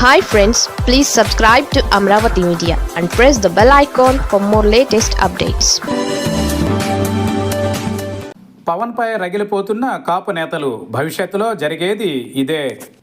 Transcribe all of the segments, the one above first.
Hi friends please subscribe to Amaravati Media and press the bell icon for more latest updates Pawan పై రగిలిపోతున్న కాపు నేతలు భవిష్యత్తులో జరిగేది ఇదే.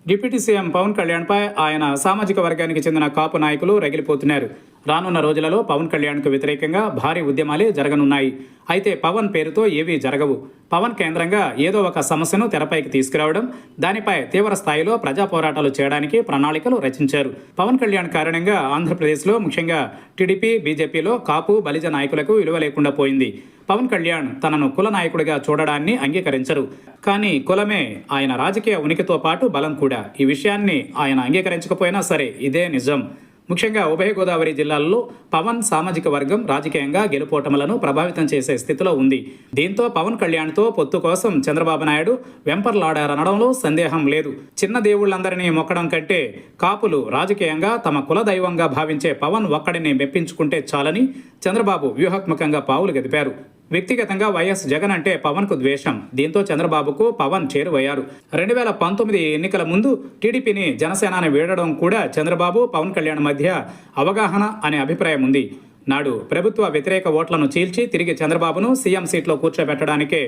Deputy CM Pawan Kalyan పై ఆయన సామాజిక వర్గానికి చెందిన కాపు నాయకులు రగిలిపోతున్నారు. రానున్న రోజులలో పవన్ కళ్యాణ్కు వ్యతిరేకంగా భారీ ఉద్యమాలే జరగనున్నాయి. అయితే పవన్ పేరుతో ఏవీ జరగవు. పవన్ కేంద్రంగా ఏదో ఒక సమస్యను తెరపైకి తీసుకురావడం దానిపై తీవ్ర స్థాయిలో ప్రజా పోరాటాలు చేయడానికి ప్రణాళికలు రచించారు. పవన్ కళ్యాణ్ కారణంగా ఆంధ్రప్రదేశ్లో ముఖ్యంగా టీడీపీ బీజేపీలో కాపు బలిజ నాయకులకు విలువ లేకుండా పోయింది. పవన్ కళ్యాణ్ తనను కుల నాయకుడిగా చూడడాన్ని అంగీకరించరు. కానీ కులమే ఆయన రాజకీయ ఉనికితో పాటు బలం కూడా. ఈ విషయాన్ని ఆయన అంగీకరించకపోయినా సరే ఇదే నిజం. ముఖ్యంగా ఉభయ గోదావరి జిల్లాల్లో పవన్ సామాజిక వర్గం రాజకీయంగా గెలుపోటములను ప్రభావితం చేసే స్థితిలో ఉంది. దీంతో పవన్ కళ్యాణ్తో పొత్తు కోసం చంద్రబాబు నాయుడు వెంపర్లాడారనడంలో సందేహం లేదు. చిన్న దేవుళ్ళందరినీ మొక్కడం కంటే కాపులు రాజకీయంగా తమ కుల దైవంగా భావించే పవన్ ఒక్కడిని మెప్పించుకుంటే చాలని చంద్రబాబు వ్యూహాత్మకంగా పావులు గదిపారు. వ్యక్తిగతంగా వైఎస్ జగన్ అంటే పవన్కు ద్వేషం. దీంతో చంద్రబాబుకు పవన్ చేరువయ్యారు. రెండు వేల పంతొమ్మిది ఎన్నికల ముందు టీడీపీని జనసేనాని వీడడం కూడా చంద్రబాబు పవన్ కళ్యాణ్ మధ్య అవగాహన అనే అభిప్రాయం ఉంది. నాడు ప్రభుత్వ వ్యతిరేక ఓట్లను చీల్చి తిరిగి చంద్రబాబును సీఎం సీట్లో కూర్చోబెట్టడానికే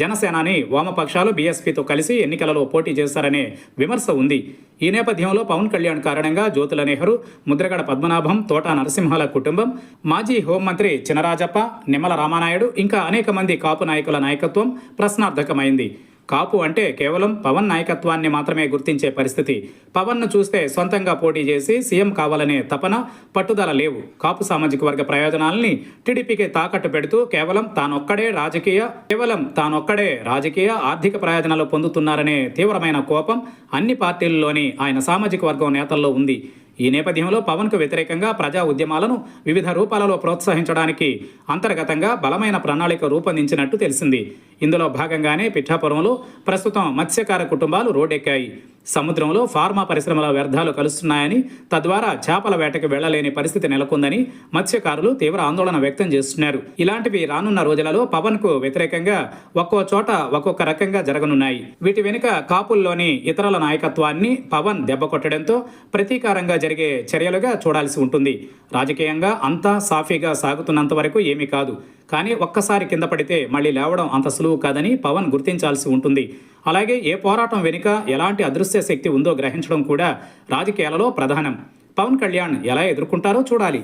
జనసేనాని వామపక్షాలు బీఎస్పీతో కలిసి ఎన్నికలలో పోటీ చేశారనే విమర్శ ఉంది. ఈ నేపథ్యంలో పవన్ కళ్యాణ్ కారణంగా జ్యోతుల నెహ్రూ ముద్రగడ పద్మనాభం తోట నరసింహాల కుటుంబం మాజీ హోంమంత్రి చినరాజప్ప నిమ్మల రామానాయుడు ఇంకా అనేక మంది కాపు నాయకుల నాయకత్వం ప్రశ్నార్థకమైంది. కాపు అంటే కేవలం పవన్ నాయకత్వాన్ని మాత్రమే గుర్తించే పరిస్థితి. పవన్ను చూస్తే సొంతంగా పోటీ చేసి సీఎం కావాలనే తపన పట్టుదల లేవు. కాపు సామాజిక వర్గ ప్రయోజనాల్ని టీడీపీకి తాకట్టు పెడుతూ కేవలం తానొక్కడే రాజకీయ కేవలం తానొక్కడే రాజకీయ ఆర్థిక ప్రయోజనాలు పొందుతున్నారనే తీవ్రమైన కోపం అన్ని పార్టీల్లోని ఆయన సామాజిక వర్గం నేతల్లో ఉంది. ఈ నేపథ్యంలో పవన్కు వ్యతిరేకంగా ప్రజా ఉద్యమాలను వివిధ రూపాలలో ప్రోత్సహించడానికి అంతర్గతంగా బలమైన ప్రణాళిక రూపొందించినట్టు తెలిసింది. ఇందులో భాగంగానే పిఠాపురంలో ప్రస్తుతం మత్స్యకార కుటుంబాలు రోడ్డెక్కాయి సముద్రంలో ఫార్మా పరిశ్రమల వ్యర్థాలు కలుస్తున్నాయని తద్వారా చేపల వేటకు వెళ్ళలేని పరిస్థితి నెలకొందని మత్స్యకారులు తీవ్ర ఆందోళన వ్యక్తం చేస్తున్నారు. ఇలాంటివి రానున్న రోజులలో పవన్కు వ్యతిరేకంగా ఒక్కో చోట ఒక్కొక్క రకంగా జరగనున్నాయి. వీటి వెనుక కాపుల్లోని ఇతరుల నాయకత్వాన్ని పవన్ దెబ్బకొట్టడంతో ప్రతీకారంగా జరిగే చర్యలుగా చూడాల్సి ఉంటుంది. రాజకీయంగా అంతా సాఫీగా సాగుతున్నంత వరకు ఏమీ కాదు. కానీ ఒక్కసారి కింద పడితే మళ్ళీ లేవడం అంత సులువు కాదని పవన్ గుర్తించాల్సి ఉంటుంది. అలాగే ఏ పోరాటం వెనుక ఎలాంటి అదృశ్య శక్తి ఉందో గ్రహించడం కూడా రాజకీయాలలో ప్రధానం. పవన్ కళ్యాణ్ ఎలా ఎదుర్కొంటారో చూడాలి.